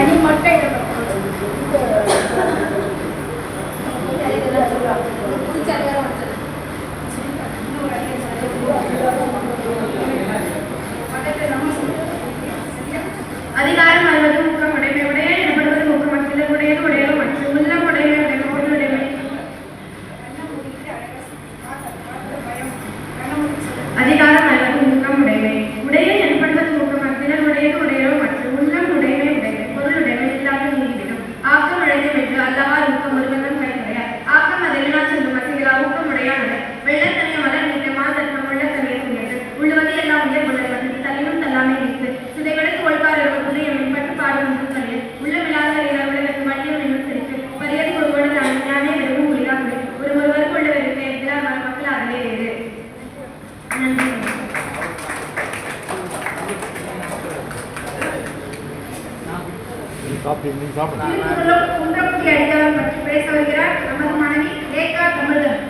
Ahí, Marte. சாப்பிட்டீங்க நீங்கள் சாப்பிடுங்க. பேச வைக்கிறார் நமது மனைவி ரேகா தமிழன்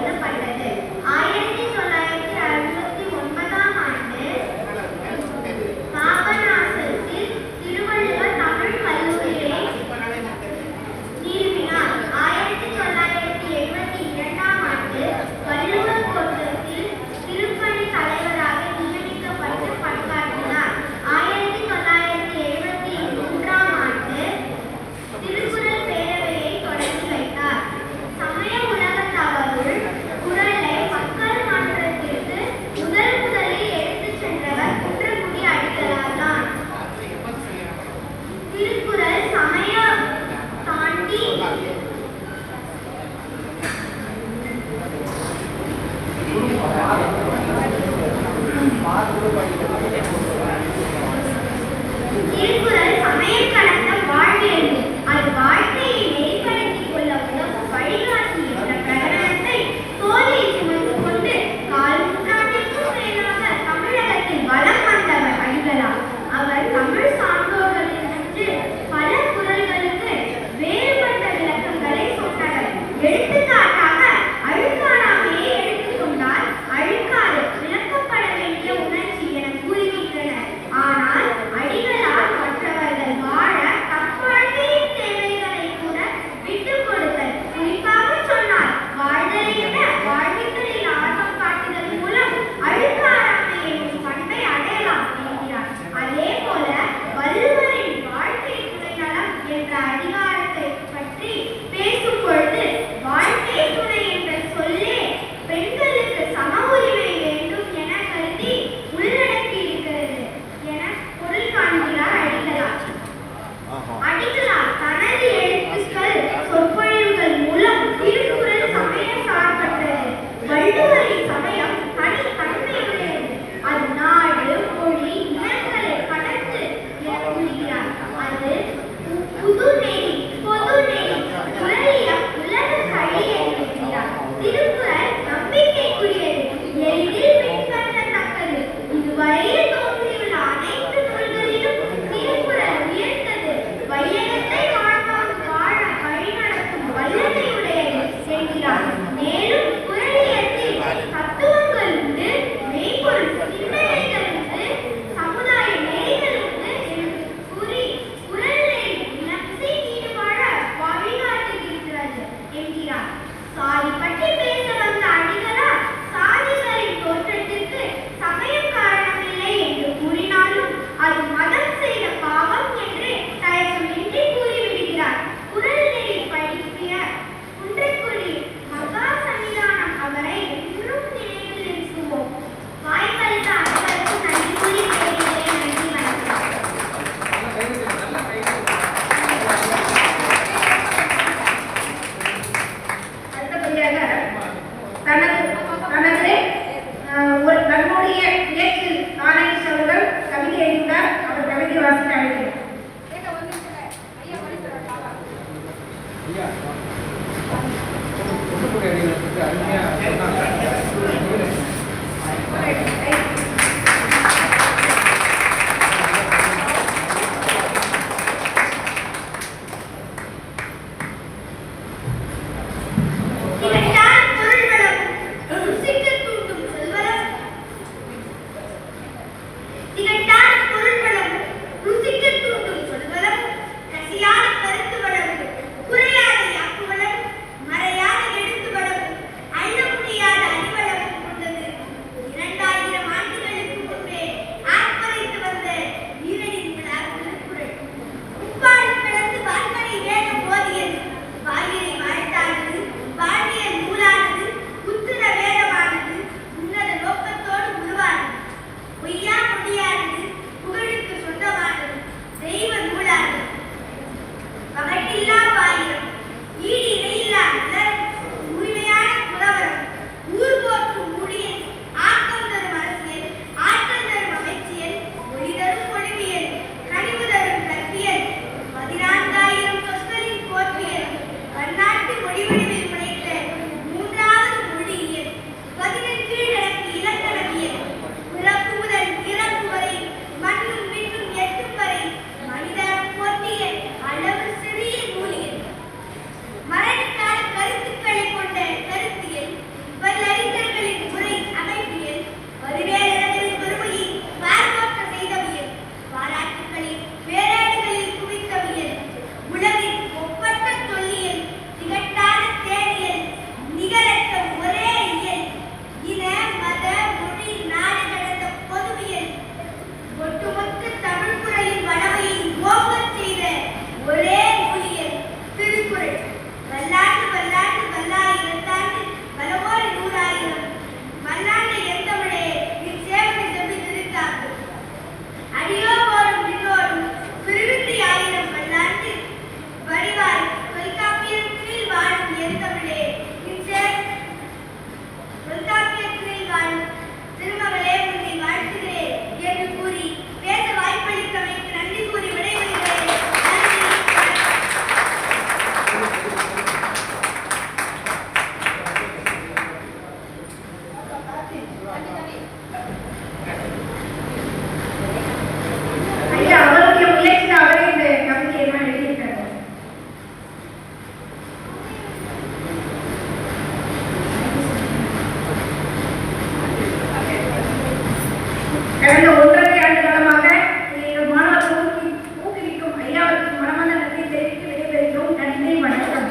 என்ன பண்ணி here. கடந்த ஒன்றரை ஆண்டு காலமாக எங்கள் ஊக்குவிக்கும் நன்றி தெரிவித்து விடைபெறுகிறோம். நன்றி வணக்கம்.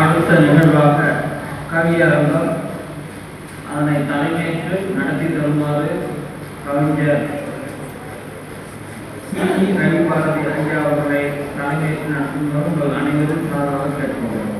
அடுத்த நிகழ்வாக கவியரங்கம் அதனை தலைமையேற்று நடத்தி தருமாறு கவிஞர் சி டி ரவிபாரதி ஐயா அவர்களை தலைமையேற்று நடத்துமாறு உங்கள் அனைவரும் சார்பாக கேட்டுக்கொள்கிறோம்